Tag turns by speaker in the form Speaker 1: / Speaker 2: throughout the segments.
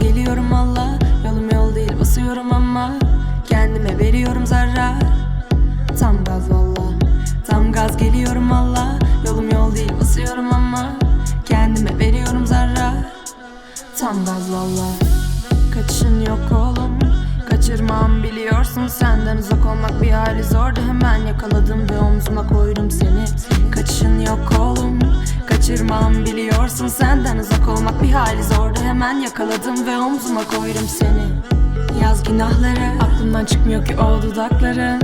Speaker 1: geliyorum valla. Yolum yol değil basıyorum ama Kendime veriyorum zarar. Tam gaz valla. Tam gaz geliyorum valla. Yolum yol değil basıyorum ama Kendime veriyorum zarar. Tam gaz valla. Kaçışın yok oğlum. Kaçırmam biliyorsun senden uzak olmak bir hali zordu. Hemen yakaladım ve omzuma koydum seni. Kaçışın yok oğlum Kaçırmam. Biliyorsun senden uzak olmak bir hali zordu. Hemen yakaladım ve omzuma koydum seni. Yaz günahları aklımdan çıkmıyor ki o dudakların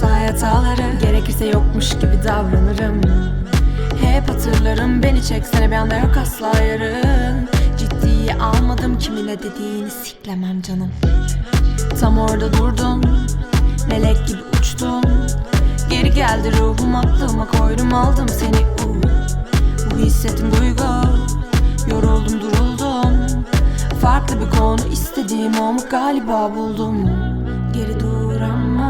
Speaker 1: Say hataları gerekirse yokmuş gibi davranırım. Hep hatırlarım beni çeksene bir anda yok asla yarın. Ciddiye almadım kimin ne dediğini siklemem canım. Tam orada durdum Melek gibi uçtum. Geri geldi ruhum aklıma koydum aldım seni mu galiba buldum. Geri duramam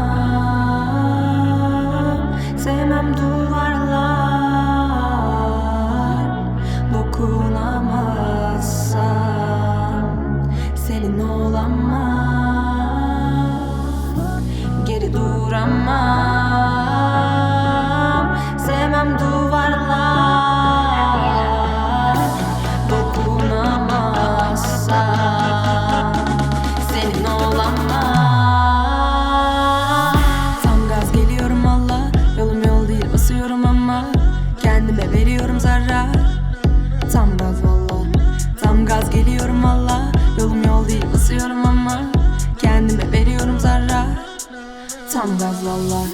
Speaker 1: geliyorum valla Yolum yol değil basıyorum ama Kendime veriyorum zarar Tam gaz valla